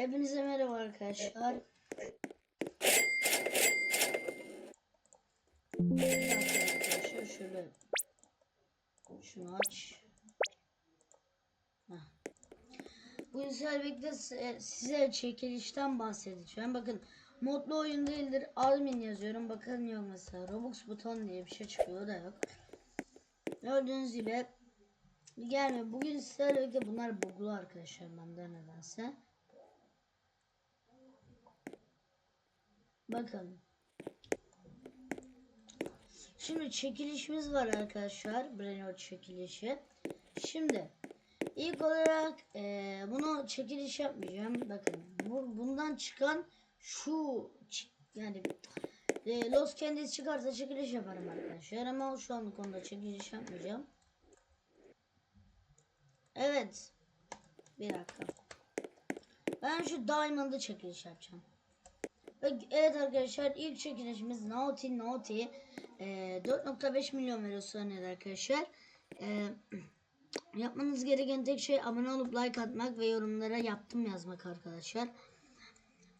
Hepinize merhaba arkadaşlar. Arkadaşlar şöyle şunu aç. Heh. Bugün size çekilişten bahsedeceğim. Bakın modlu oyun değildir. Admin yazıyorum. Bakın yok mesela. Robux buton diye bir şey çıkıyor da yok. Gördüğünüz gibi gelmiyor. Bugün birlikte bunlar buglu arkadaşlar bende nedense. Bakın. Şimdi çekilişimiz var arkadaşlar. Brainrot çekilişi. Şimdi ilk olarak eee, bunu çekiliş yapmayacağım. Bakın bu, bundan çıkan şu yani eee, Los Candies çıkarsa çekiliş yaparım arkadaşlar. Ama şu anlık konuda çekiliş yapmayacağım. Evet. Bir dakika. Ben şu Diamond'ı çekiliş yapacağım. Ve Evet arkadaşlar ilk çekilişimiz Naughty Naughty e, 4.5 milyon veriyor saniyede arkadaşlar. E, yapmanız gereken tek şey abone olup like atmak ve yorumlara yaptım yazmak arkadaşlar.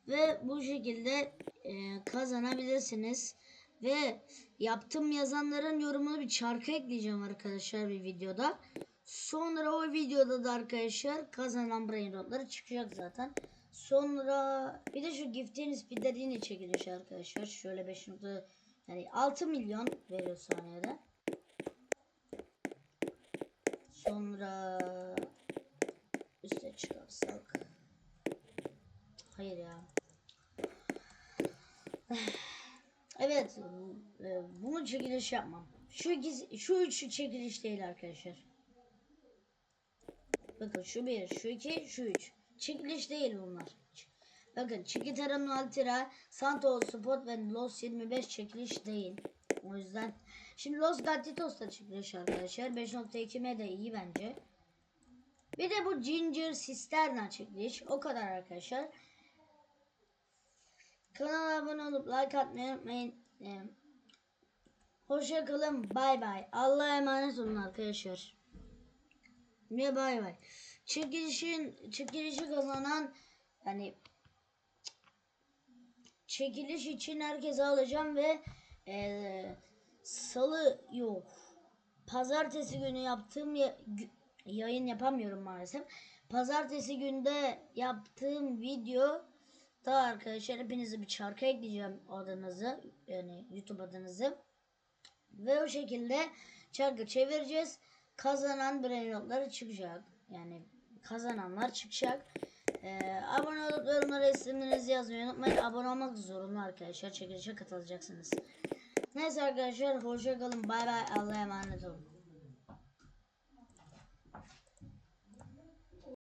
Ve bu şekilde e, kazanabilirsiniz. Ve yaptım yazanların yorumunu bir çarkı ekleyeceğim arkadaşlar bir videoda. Sonra o videoda da arkadaşlar kazanan brain rotları çıkacak zaten. Sonra bir de şu giftin speedler yine arkadaşlar. Şöyle 5 nokta yani 6 milyon veriyor saniyede. Sonra üste çıkarsak. Hayır ya. Evet, e, bunu çekiliş yapmam. Şu ikisi, şu üçü çekiliş değil arkadaşlar. Bakın şu bir, şu iki, şu üç. Çekiliş değil bunlar. Bakın Chiquitara Altira, Santos Spot ve Los 25 çekiliş değil. O yüzden şimdi Los Gatitos da çekiliş arkadaşlar. 5.2M de iyi bence. Bir de bu Ginger Cisterna çekiliş. O kadar arkadaşlar. Kanala abone olup like atmayı unutmayın. Ee, Hoşça kalın. Bay bay. Allah'a emanet olun arkadaşlar. Ve bay bay. Çekilişin çekilişi kazanan yani çekiliş için herkese alacağım ve eee, salı yok. Pazartesi günü yaptığım ya- yayın yapamıyorum maalesef. Pazartesi günde yaptığım video da arkadaşlar hepinize bir çarkı ekleyeceğim adınızı yani YouTube adınızı. Ve o şekilde çarkı çevireceğiz. Kazanan brain notları çıkacak. Yani kazananlar çıkacak. Ee, abone olup yorumlara isimlerinizi yazmayı unutmayın. Abone olmak zorunlu arkadaşlar. Çekilişe katılacaksınız. Neyse arkadaşlar hoşça kalın. Bay bay. Allah'a emanet olun.